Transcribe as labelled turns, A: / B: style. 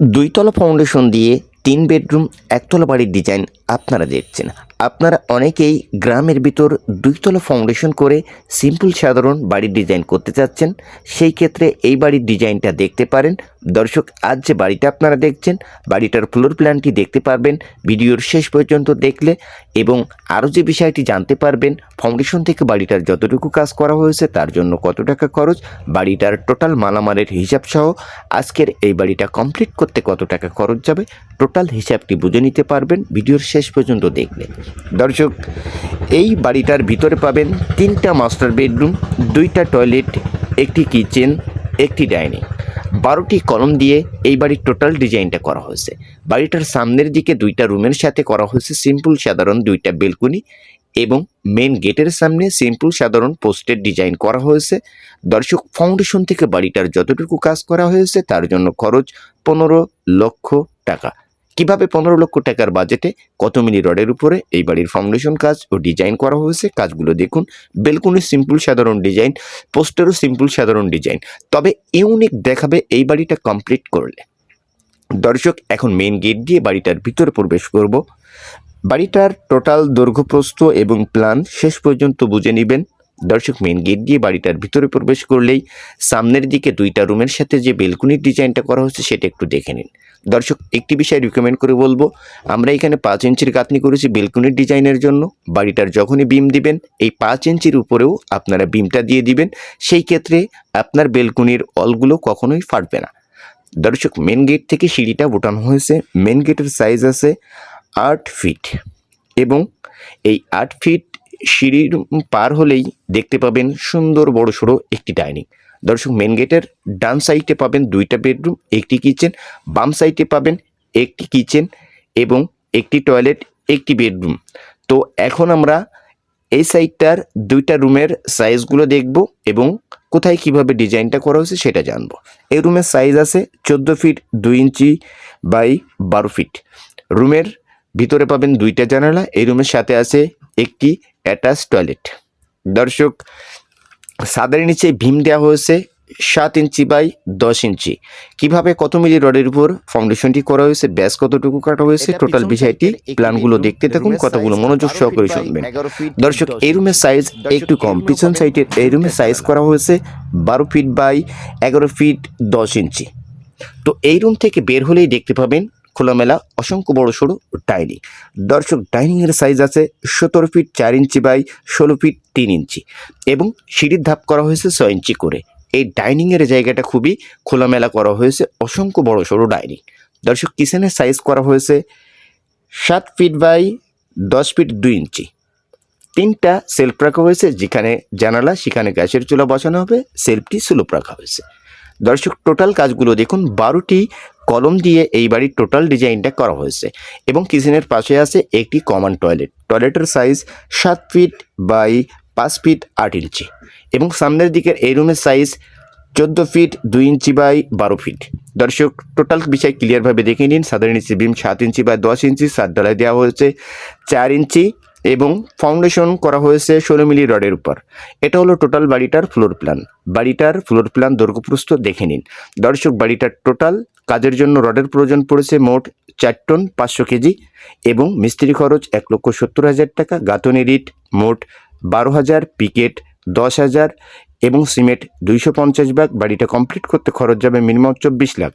A: দুইতলা foundation দিয়ে তিন bedroom একতলা বাড়ির ডিজাইন আপনারা দেখছেন। আপনারা অনেকেই গ্রামের ভিতর দুইতলা ফাউন্ডেশন করে সিম্পল সাধারণ বাড়ির ডিজাইন করতে চাচ্ছেন, সেই ক্ষেত্রে এই বাড়ির ডিজাইনটা দেখতে পারেন। দর্শক, আজ যে বাড়িটা আপনারা দেখছেন, বাড়িটার ফ্লোর প্ল্যানটি দেখতে পারবেন, ভিডিওর শেষ পর্যন্ত দেখলে এবং আরও যে বিষয়টি জানতে পারবেন ফাউন্ডেশন থেকে বাড়িটার যতটুকু কাজ করা হয়েছে, তার জন্য কত টাকা খরচ, বাড়িটার টোটাল মালামালের হিসাব সহ আজকের এই বাড়িটা কমপ্লিট করতে কত টাকা খরচ যাবে টোটাল হিসাবটি বুঝে নিতে পারবেন, ভিডিওর শেষ পর্যন্ত দেখলে দর্শক, এই বাড়িটার ভিতরে পাবেন তিনটা মাস্টার বেডরুম, দুইটা টয়লেট, একটি কিচেন, একটি ডাইনিং। বারোটি কলম দিয়ে এই বাড়ির টোটাল ডিজাইনটা করা হয়েছে। বাড়িটার সামনের দিকে দুইটা রুমের সাথে করা হয়েছে সিম্পল সাধারণ দুইটা বেলকুনি এবং মেন গেটের সামনে সিম্পল সাধারণ পোস্টের ডিজাইন করা হয়েছে। দর্শক, ফাউন্ডেশন থেকে বাড়িটার যতটুকু কাজ করা হয়েছে তার জন্য খরচ পনেরো লক্ষ টাকা। কীভাবে পনেরো লক্ষ টাকার বাজেটে কত মিলি রডের উপরে এই বাড়ির ফাউন্ডেশন কাজ ও ডিজাইন করা হয়েছে, কাজগুলো দেখুন। বেলকুনি সিম্পল সাধারণ ডিজাইন পোস্টারও সিম্পল সাধারণ ডিজাইন তবে ইউনিক দেখাবে এই বাড়িটা কমপ্লিট করলে। দর্শক, এখন মেন গেট দিয়ে বাড়িটার ভিতরে প্রবেশ করব। বাড়িটার টোটাল দৈর্ঘ্যপ্রস্থ এবং প্ল্যান শেষ পর্যন্ত বুঝে নেবেন। দর্শক মেন গেট দিয়ে বাড়িটার ভিতরে প্রবেশ করলেই সামনের দিকে দুইটা রুমের সাথে যে বেলকুনির ডিজাইনটা করা হচ্ছে সেটা একটু দেখে নিন। দর্শক, একটি বিষয় রিকমেন্ড করে বলব, আমরা এখানে পাঁচ ইঞ্চির গাঁথনি করেছি বেলকুনির ডিজাইনের জন্য। বাড়িটার যখনই বিম দিবেন, এই পাঁচ ইঞ্চির উপরেও আপনারা বিমটা দিয়ে দিবেন। সেই ক্ষেত্রে আপনার বেলকুনির অলগুলো কখনোই ফাটবে না। দর্শক মেন গেট থেকে সিঁড়িটা বোটানো হয়েছে। মেন গেটের সাইজ আছে আট ফিট এবং এই আট ফিট সিঁড়ির পার হলেই দেখতে পাবেন সুন্দর বড় সড়ো একটি ডাইনিং। দর্শক মেন গেটের ডান সাইডে পাবেন দুইটা বেডরুম একটি কিচেন বাম সাইডে পাবেন একটি কিচেন এবং একটি টয়লেট একটি বেডরুম তো এখন আমরা এই সাইডটার দুইটা রুমের সাইজগুলো দেখব এবং কোথায় কীভাবে ডিজাইনটা করা হয়েছে সেটা জানব। এই রুমের সাইজ আছে চোদ্দ ফিট দুই ইঞ্চি বাই বারো ফিট রুমের ভিতরে পাবেন দুইটা জানালা, এই রুমের সাথে আছে একটি অ্যাটাচ টয়লেট। দর্শক সাদের নিচে ভীম দেওয়া হয়েছে সাত ইঞ্চি বাই দশ ইঞ্চি। কীভাবে কত মিলি রডের উপর ফাউন্ডেশনটি করা হয়েছে ব্যাস কতটুকু কাটা হয়েছে টোটাল বিষয়টি প্ল্যানগুলো দেখতে থাকুন কথাগুলো মনোযোগ সহকারে শুনবেন। দর্শক এই রুমের সাইজ একটু কম পিছন সাইডের এই রুমের সাইজ করা হয়েছে বারো ফিট বাই এগারো ফিট দশ ইঞ্চি। তো এই রুম থেকে বের হলেই দেখতে পাবেন খোলামেলা, অসংখ্য বড় সড়ো ডাইনিং। দর্শক, ডাইনিংয়ের সাইজ আছে সতেরো ফিট চার ইঞ্চি বাই ষোলো ফিট তিন ইঞ্চি এবং সিঁড়ির ধাপ করা হয়েছে ছয় ইঞ্চি করে। এই ডাইনিংয়ের জায়গাটা খুবই খোলামেলা করা হয়েছে, অসংখ্য বড় সড়ো ডাইনিং। দর্শক, কিচেনের সাইজ করা হয়েছে সাত ফিট বাই দশ ফিট দুই ইঞ্চি। তিনটা সেলফ রাখা হয়েছে, যেখানে জানালা, সেখানে গ্যাসের চুলা বসানো হবে সেলফটি স্লোপ রাখা হয়েছে। দর্শক টোটাল কাজগুলো দেখুন, বারোটি কলম দিয়ে এই বাড়ির টোটাল ডিজাইনটা করা হয়েছে এবং কিচেনের পাশে আছে একটি কমন টয়লেট। টয়লেটের সাইজ সাত ফিট বাই পাঁচ ফিট আট ইঞ্চি এবং সামনের দিকের এই রুমের সাইজ চোদ্দ ফিট দুই ইঞ্চি বাই বারো ফিট। দর্শক, টোটাল বিষয় ক্লিয়ারভাবে দেখে নিন। সাধারণ নিচে বিম সাত ইঞ্চি বাই দশ ইঞ্চি, সাত ডালাই দেওয়া হয়েছে চার ইঞ্চি। এবং ফাউন্ডেশন করা হয়েছে ষোলো মিলি রডের উপর। এটা হলো টোটাল বাড়িটার ফ্লোর প্ল্যান বাড়িটার ফ্লোর প্ল্যান দৈর্ঘ্যপ্রস্থ দেখে নিন। দর্শক, বাড়িটার টোটাল কাজের জন্য রডের প্রয়োজন পড়েছে মোট চার টন পাঁচশো কেজি এবং মিস্ত্রি খরচ এক লক্ষ সত্তর হাজার টাকা। গাঁথনি রিট মোট বারো হাজার, পিকেট দশ হাজার এবং সিমেন্ট দুইশো পঞ্চাশ ভাগ। বাড়িটা কমপ্লিট করতে খরচ যাবে মিনিমাম চব্বিশ লাখ।